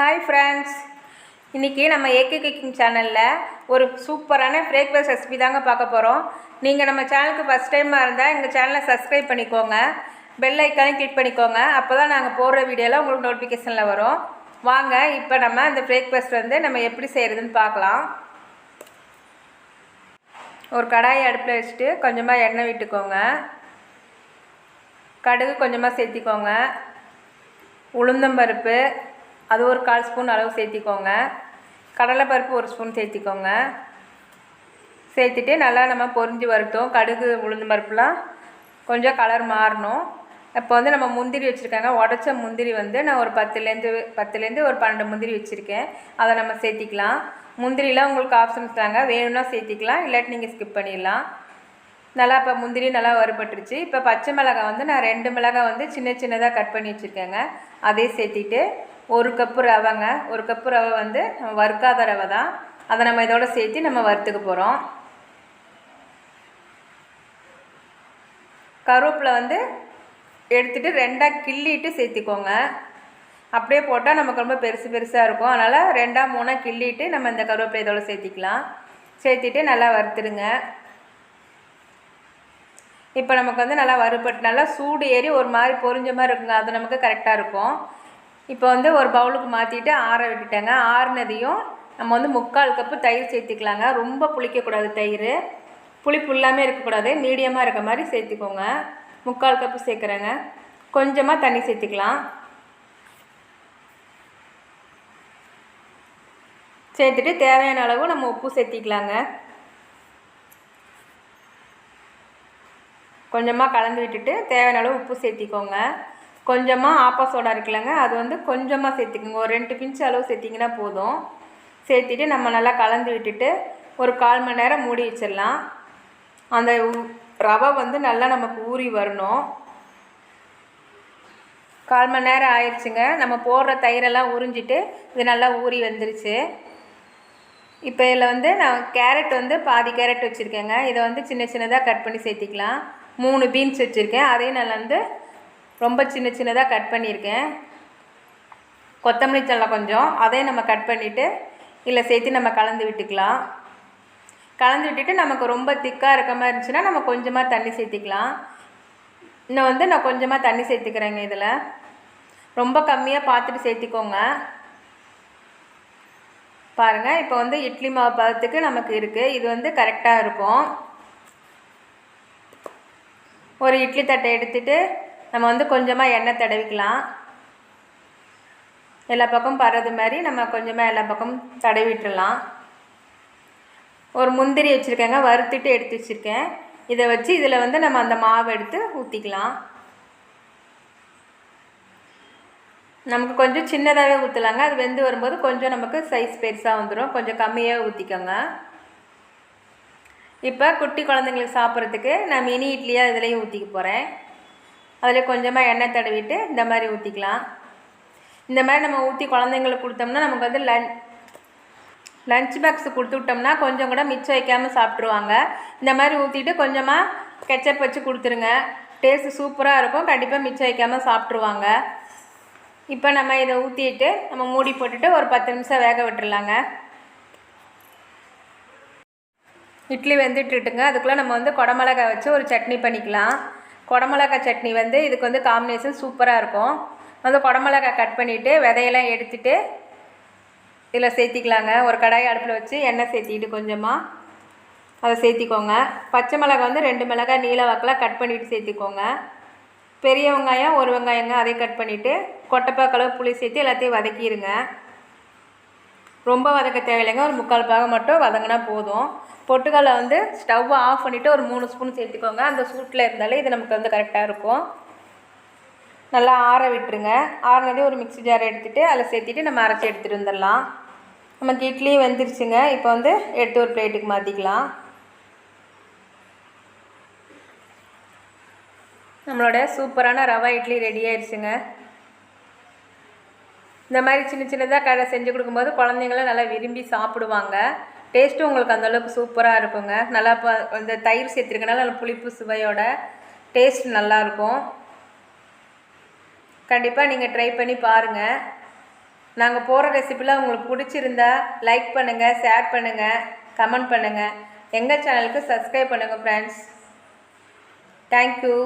Hi friends இன்றைக்கி நம்ம AK cooking சேனலில் ஒரு சூப்பரான பிரேக்ஃபாஸ்ட் ரெசிபி தாங்க பார்க்க போகிறோம் நீங்கள் நம்ம சேனலுக்கு ஃபஸ்ட் டைமாக இருந்தால் எங்கள் சேனலை சப்ஸ்கிரைப் பண்ணிக்கோங்க. பெல் ஐக்கானே கிளிக் பண்ணிக்கோங்க. அப்போ தான் நாங்கள் போடுற வீடியோலாம் உங்களுக்கு நோட்டிஃபிகேஷனில் வரும். வாங்க இப்போ நம்ம இந்த பிரேக்ஃபாஸ்ட் வந்து நம்ம எப்படி செய்கிறதுன்னு பார்க்கலாம். ஒரு கடாயை அடுப்பில் வச்சுட்டு கொஞ்சமாக எண்ணெய் விட்டுக்கோங்க. கடுகு கொஞ்சமாக சேர்த்திக்கோங்க. உளுந்தம்பருப்பு அது ஒரு கால் ஸ்பூன் அளவு சேர்த்திக்கோங்க. கடலைப்பருப்பு ஒரு ஸ்பூன் சேர்த்திக்கோங்க. சேர்த்துட்டு நல்லா நம்ம பொரிஞ்சு வருத்தோம் கடுகு உளுந்து பருப்புலாம் கொஞ்சம் கலர் மாறணும். இப்போ வந்து நம்ம முந்திரி வச்சுருக்காங்க. உடச்ச முந்திரி வந்து நான் ஒரு பத்துலேருந்து பத்துலேருந்து ஒரு பன்னெண்டு முந்திரி வச்சுருக்கேன். அதை நம்ம சேர்த்திக்கலாம். முந்திரிலாம் உங்களுக்கு ஆப்ஷன்ஸ் தாங்க. வேணும்னா சேர்த்திக்கலாம். இல்லாட்டி நீங்கள் ஸ்கிப் பண்ணிடலாம். நல்லா இப்போ முந்திரி நல்லா வறுபட்டுருச்சு. இப்போ பச்சை மிளகாய் வந்து நான் ரெண்டு மிளகாய் வந்து சின்ன சின்னதாக கட் பண்ணி வச்சுருக்கேங்க. அதையும் சேர்த்திட்டு ஒரு கப்பு ரவைங்க. ஒரு கப்பு ரவை வந்து நம்ம வறுக்காத ரவை தான். அதை நம்ம இதோட சேர்த்து நம்ம வறுத்துக்க போகிறோம் கருவேப்பிலை வந்து எடுத்துகிட்டு ரெண்டாக கிள்ளிட்டு சேர்த்திக்கோங்க. அப்படியே போட்டால் நமக்கு ரொம்ப பெருசு பெருசாக இருக்கும். அதனால் ரெண்டாக மூணாக கிள்ளிட்டு நம்ம இந்த கருவேப்பிலை இதோட சேர்த்திக்கலாம். சேர்த்திட்டு நல்லா வறுத்துடுங்க. இப்போ நமக்கு வந்து நல்லா வறுபட்டு நல்லா சூடு ஏறி ஒரு மாதிரி பொரிஞ்ச மாதிரி இருக்குங்க. அது நமக்கு கரெக்டாக இருக்கும். இப்போ வந்து ஒரு பவுலுக்கு மாற்றிட்டு ஆற விட்டுட்டேங்க. ஆறுனதையும் நம்ம வந்து முக்கால் கப்பு தயிர் சேர்த்துக்கலாங்க. ரொம்ப புளிக்கக்கூடாது தயிர். புளிப்பு இல்லாமல் இருக்கக்கூடாது. மீடியமாக இருக்க மாதிரி சேர்த்துக்கோங்க. முக்கால் கப்பு சேர்க்குறேங்க. கொஞ்சமாக தண்ணி சேர்த்துக்கலாம். சேர்த்துட்டு தேவையான அளவு நம்ம உப்பு சேர்த்திக்கலாங்க. கொஞ்சமாக கலந்து விட்டுட்டு தேவையான அளவு உப்பு சேர்த்திக்கோங்க. கொஞ்சமாக ஆப்பா சோடா இருக்குல்லங்க. அது வந்து கொஞ்சமாக சேர்த்துக்குங்க. ஒரு ரெண்டு பிஞ்சு அளவு சேர்த்திங்கன்னா போதும். சேர்த்திட்டு நம்ம நல்லா கலந்து விட்டுட்டு ஒரு கால் மணி நேரம் மூடி வச்சிடலாம். அந்த ரவை வந்து நல்லா நமக்கு ஊறி வரணும். கால் மணி நேரம் ஆயிடுச்சுங்க நம்ம போடுற தயிரெல்லாம் உறிஞ்சிட்டு இது நல்லா ஊறி வந்துருச்சு. இப்போ இதில் வந்து நான் கேரட் வந்து பாதி கேரட் வச்சுருக்கேங்க. இதை வந்து சின்ன சின்னதாக கட் பண்ணி சேர்த்திக்கலாம். மூணு பீன்ஸ் வச்சுருக்கேன். அதையும் நான் வந்து ரொம்ப சின்ன சின்னதாக கட் பண்ணியிருக்கேன். கொத்தமல்லி சல்லை கொஞ்சம் அதையும் நம்ம கட் பண்ணிவிட்டு இல்லை சேர்த்து நம்ம கலந்து விட்டுக்கலாம். கலந்து விட்டுட்டு நமக்கு ரொம்ப திக்காக இருக்க மாதிரி இருந்துச்சுன்னா நம்ம கொஞ்சமாக தண்ணி சேர்த்திக்கலாம். இன்னும் வந்து நான் கொஞ்சமாக தண்ணி சேர்த்துக்கிறேங்க இதில். ரொம்ப கம்மியாக பார்த்துட்டு சேர்த்திக்கோங்க. பாருங்கள் இப்போ வந்து இட்லி மாவு பதத்துக்கு நமக்கு இருக்குது இது வந்து கரெக்டாக இருக்கும். ஒரு இட்லி தட்டை எடுத்துகிட்டு நம்ம வந்து கொஞ்சமாக எண்ணெய் தடவிக்கலாம். எல்லா பக்கம் படுறது மாதிரி நம்ம கொஞ்சமாக எல்லா பக்கமும் தடவிட்டுடலாம் ஒரு முந்திரி வச்சுருக்கேங்க வறுத்துட்டு எடுத்து வச்சுருக்கேன். இதை வச்சு இதில் வந்து நம்ம அந்த மாவு எடுத்து ஊற்றிக்கலாம் நமக்கு கொஞ்சம் சின்னதாகவே ஊற்றலாங்க அது வெந்து வரும்போது கொஞ்சம் நமக்கு சைஸ் பெருசாக வந்துடும் கொஞ்சம் கம்மியாக ஊற்றிக்கோங்க இப்போ குட்டி குழந்தைங்களுக்கு சாப்பிட்றதுக்கு நான் மினி இட்லியாக இதுலேயும் ஊற்றிக்க போகிறேன் அதில் கொஞ்சமாக எண்ணெய் தடவிட்டு இந்த மாதிரி ஊற்றிக்கலாம். இந்த மாதிரி நம்ம ஊற்றி குழந்தைங்களுக்கு கொடுத்தோம்னா நமக்கு வந்து லன் லஞ்ச் பாக்ஸ் கொடுத்து விட்டோம்னா கொஞ்சம் கூட மிச்சம் வைக்காமல் சாப்பிட்ருவாங்க இந்த மாதிரி ஊற்றிட்டு கொஞ்சமாக கெச்சப் வச்சு கொடுத்துருங்க. டேஸ்ட்டு சூப்பராக இருக்கும். கண்டிப்பாக மிச்சம் வைக்காமல் சாப்பிட்ருவாங்க இப்போ நம்ம இதை ஊற்றிட்டு நம்ம மூடி போட்டுட்டு ஒரு பத்து நிமிஷம் வேக விட்டுடலாங்க இட்லி வெந்துட்டுட்டுங்க அதுக்குள்ளே நம்ம வந்து குடமிளகாய் வச்சு ஒரு சட்னி பண்ணிக்கலாம். குடமிளகாய் சட்னி வந்து இதுக்கு வந்து காம்பினேஷன் சூப்பராக இருக்கும். வந்து குடமிளகாய் கட் பண்ணிவிட்டு விதையெல்லாம் எடுத்துகிட்டு இதில் சேர்த்திக்கலாங்க. ஒரு கடாய் அடுப்பில் வச்சு எண்ணெய் சேர்த்திக்கிட்டு கொஞ்சமாக அதை சேர்த்திக்கோங்க. பச்சை மிளகாய் வந்து ரெண்டு மிளகாய் நீல வாக்கில் கட் பண்ணிவிட்டு சேர்த்திக்கோங்க. பெரிய வெங்காயம் ஒரு வெங்காயங்க அதையும் கட் பண்ணிவிட்டு கொட்டைப்பாக்களவு புளி சேர்த்து எல்லாத்தையும் வதக்கிடுங்க ரொம்ப வதக்க தேவையில்லைங்க. ஒரு முக்கால் பாகம் மட்டும் வதங்கினா போதும். பொட்டுக்கடலை வந்து ஸ்டவ்வை ஆஃப் பண்ணிவிட்டு ஒரு மூணு ஸ்பூன் சேர்த்துக்கோங்க. அந்த சூட்டில் இருந்தாலே இது நமக்கு வந்து கரெக்டாக இருக்கும். நல்லா ஆற விட்டுருங்க. ஆறினதே ஒரு மிக்ஸி ஜார் எடுத்துகிட்டு அதில் சேர்த்திட்டு நம்ம அரைச்சி எடுத்துகிட்டு வந்துடலாம். நமக்கு இட்லி வெந்துருச்சுங்க. இப்போ வந்து எடுத்து ஒரு பிளேட்டுக்கு மாற்றிக்கலாம் நம்மளோட சூப்பரான ரவா இட்லி ரெடி ஆயிடுச்சுங்க இந்த மாதிரி சின்ன சின்னதாக கடை செஞ்சு கொடுக்கும்போது குழந்தைங்களும் நல்லா விரும்பி சாப்பிடுவாங்க. டேஸ்ட்டும் உங்களுக்கு அந்தளவுக்கு சூப்பராக இருக்குங்க. நல்லா இப்போ இந்த தயிர் சேர்த்துருக்கனால நல்லா புளிப்பு சுவையோட டேஸ்ட் நல்லாயிருக்கும் கண்டிப்பாக நீங்கள் ட்ரை பண்ணி பாருங்கள் நாங்கள் போகிற ரெசிபிலாம் உங்களுக்கு பிடிச்சிருந்தா லைக் பண்ணுங்கள் ஷேர் பண்ணுங்கள் கமெண்ட் பண்ணுங்கள் எங்கள் சேனலுக்கு சப்ஸ்கிரைப் பண்ணுங்கள் ஃப்ரெண்ட்ஸ் தேங்க்யூ